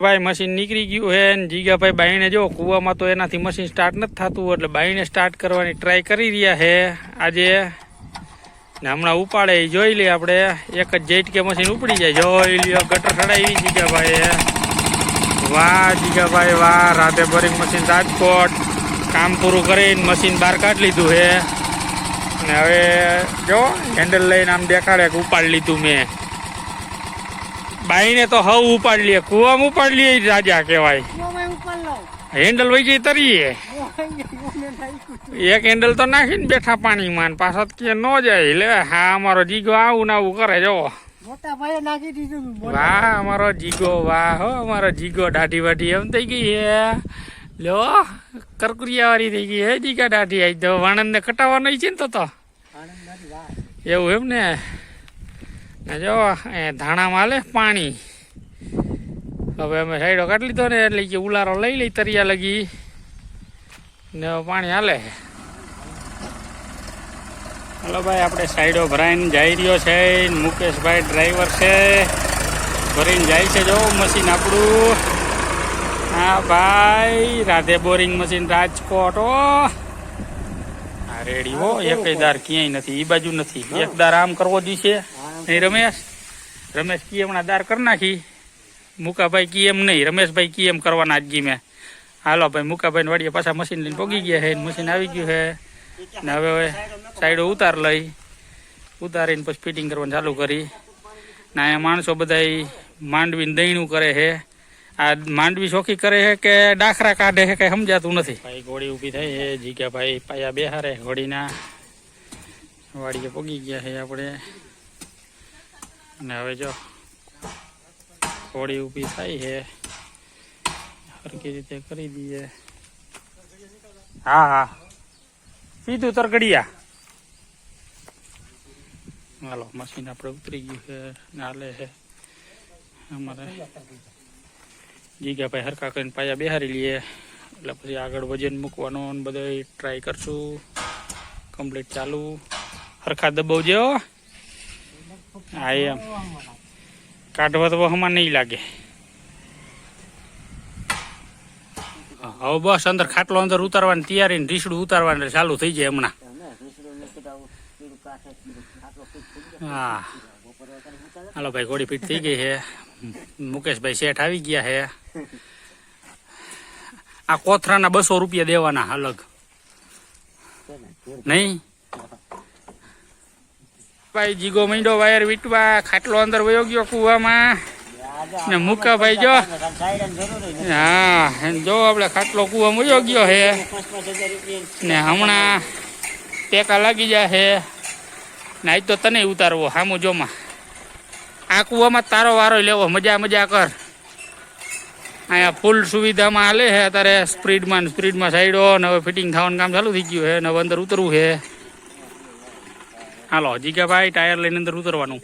ભાઈ મશીન નીકળી ગયું હે જીગાભાઈ બાઈને જો કૂવામાં તો એનાથી મશીન સ્ટાર્ટ નથી થતું એટલે બાઈને સ્ટાર્ટ કરવાની ટ્રાય કરી રહ્યા હે આજે. ને હમણાં ઉપાડે જોઈ લઈએ આપણે. એક જ જેટકે મશીન ઉપડી જાય. જોઈ લ્યો, ગટર ચડાવી જીગાભાઈએ. વાહ જીગાભાઈ, વાહ રાધે ભરી મશીન રાજકોટ. કામ પૂરું કરીને મશીન બહાર કાઢી લીધું હે. ને હવે જો હેન્ડલ લઈને આમ દેખાડે કે ઉપાડી લીધું મેં. બાઈને તો હવ ઉપાડી લઈએ કુવામાં ઉપાડ લઈએ રાજા કહેવાય. હેન્ડલ વહી ગઈ તરીએ. એક હેન્ડલ તો નાખીને બેઠા પાણીમાં પાછો કે ન જાય. લે હા અમારો જીગો આવું ને આવું કરે જો વાહ અમારો જીગો વાહ હો અમારો જીગો દાઢી વાઢી એમ થઈ ગઈ હે. લો કરકુરિયા વાળી થઈ ગઈ હે જીગા દાઢી. આઈ તો વાણંદ ને કટાવવાનો છે ને તો તો. એવું એમ ને. જો એ ધાણામાં હાલે પાણી. હવે અમે સાઈડો કાઢી લીધો ને એટલે કે ઉલારો લઈ લઈ તરિયા લગી. ને પાણી હાલે. હલો ભાઈ આપણે સાઈડો ભરાઈને જઈ રહ્યો છે. મુકેશભાઈ ડ્રાઈવર છે. ભરીને જાય છે જો મશીન આપણું. હા ભાઈ રાધે બોરિંગ મશીન રાજકોટ ઓ રેડી હો. એક દાર ક્યાંય નથી એ બાજુ નથી. એક દાર આમ કરવો દીશે નહીં, રમેશ. રમેશ કી હમણાં દાર કરી નાખી. મુકાભાઈ કી એમ નહીં, રમેશભાઈ કી એમ કરવાના આજ ગી મેં હાલો ભાઈ મુકાભાઈ ને વાડીએ પાછા મશીન લઈને પોગી ગયા છે, મશીન આવી ગયું છે. ને હવે હવે સાઈડો ઉતાર લઈ. ઉતારીને પછી ફિટિંગ કરવાનું ચાલુ કરી. ને અહીંયા માણસો બધા માંડવીને દહીણું કરે છે. આ માંડવી ચોખ્ખી કરે છે કે ડાખરા કાઢે છે કઈ સમજાતું નથી? ભાઈ ઘોડી ઊભી થઈ છે ભાઈ પાયા બેહારે ઘોડીના. વાડીએ પોગી ગયા છે આપણે. અને હવે જો થોડી ઊભી થાય છે. સરખી રીતે કરી દઈએ. હા હા. સીધું તરગડિયા. હાલો, મશીન આપણે ઉતરી ગયું છે હાલે છે. અમારે જીગાભાઈ હરકા કરીને પાયા બેહારી લઈએ એટલે પછી આગળ વજન મૂકવાનો બધે ટ્રાય કરશું. કમ્પ્લીટ ચાલુ. હરખા દબાવજે હો એમ. કાઢવા તો હમણાં નહીં લાગે. હવે બસ અંદર ખાટલો અંદર ઉતારવાની તૈયારી ને રીસડું ઉતારવાનું ચાલુ થઈ જાય હમણાં. હા. હાલો ભાઈ ઘોડી ફીટ થઈ ગઈ છે. મુકેશભાઈ શેઠ આવી ગયા છે. આ કોથરાના બસો રૂપિયા દેવાના અલગ. નહીં? ભાઈ જીગો મીંડો વાયર વીટવા, ખાટલો અંદર વયો ગયો કુવામાં. ને મુકાભાઈ જો. હા જો આપણે ખાટલો કુવામાં વયો ગયો હે. ને હમણાં ટેકા લાગી જાય હે. ને આજ તો તને ઉતારવો હામુ જોમાં. આ કુવામાં તારો વારો લેવો, મજા મજા કર. અહીંયા ફૂલ સુવિધામાં હાલે છે અત્યારે. સ્પ્રીડમાં સ્પીડમાં સાઈડો, ને હવે ફિટિંગ થવાનું કામ ચાલુ થઈ ગયું છે ને અંદર ઉતરવું છે હાલો જીગાભાઈ ટાયર લઈને અંદર ઉતરવાનું.